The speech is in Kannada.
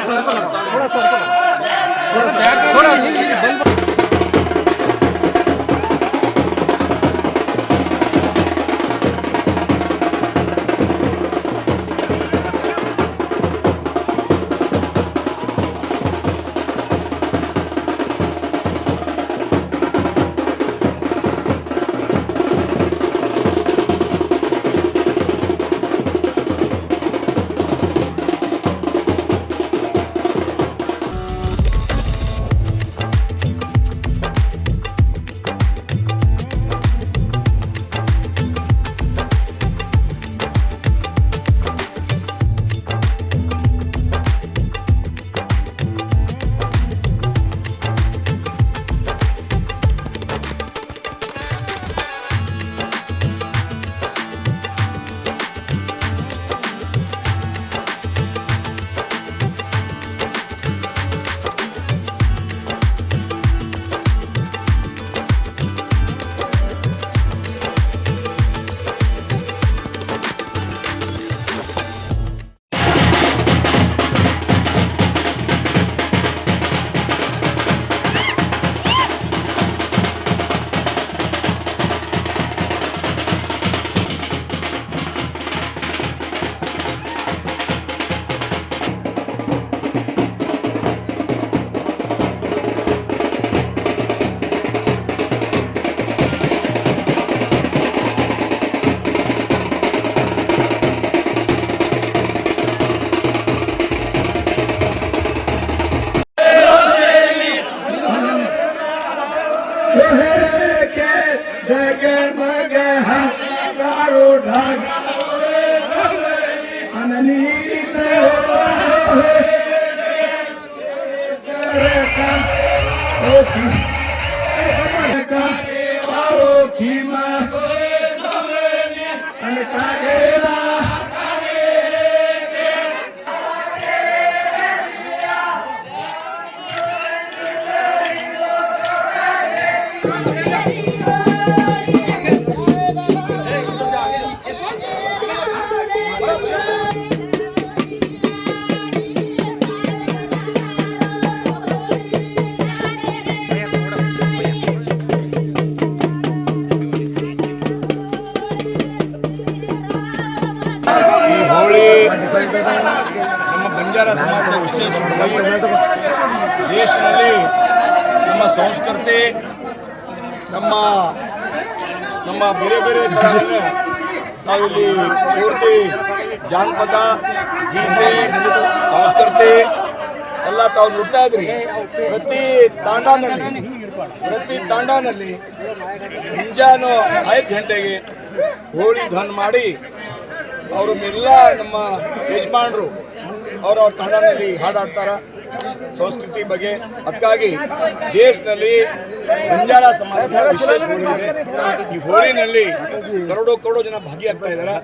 알았어 알았어 Ready? ನಮ್ಮ ಬಂಜಾರ ಸಮಾಜದ ವಿಶೇಷ ಹೋಳಿ ದೇಶದಲ್ಲಿ ನಮ್ಮ ಸಂಸ್ಕೃತಿ, ನಮ್ಮ ನಮ್ಮ ಬೇರೆ ಬೇರೆ ಥರವನ್ನು ನಾವಿಲ್ಲಿ ಪೂರ್ತಿ ಜಾನಪದ, ಗೀತೆ, ಸಂಸ್ಕೃತಿ ಎಲ್ಲ ತಾವು ನೋಡ್ತಾ ಇದ್ರಿ. ಪ್ರತಿ ತಾಂಡಾನಲ್ಲಿ ಪ್ರತಿ ತಾಂಡಾನಲ್ಲಿ ಮುಂಜಾನು ಐದು ಗಂಟೆಗೆ ಹೋಳಿ ಧ್ವನ್ ಮಾಡಿ ಅವರು ಎಲ್ಲ ನಮ್ಮ ಯಜಮಾನರು ಅವರವ್ರ ಕನ್ನಡದಲ್ಲಿ ಹಾಡಾಡ್ತಾರ ಸಂಸ್ಕೃತಿ ಬಗ್ಗೆ ಅದಕ್ಕಾಗಿ ದೇಶದಲ್ಲಿ ಬಂಜಾರ ಸಮಾಜದ ವಿಶೇಷ ಹೋಳಿ ಈ ಹೋಳಿನಲ್ಲಿ ಕರೋಡೋ ಕರೋಡೋ ಜನ ಭಾಗಿಯಾಗ್ತಾ ಇದ್ದಾರೆ.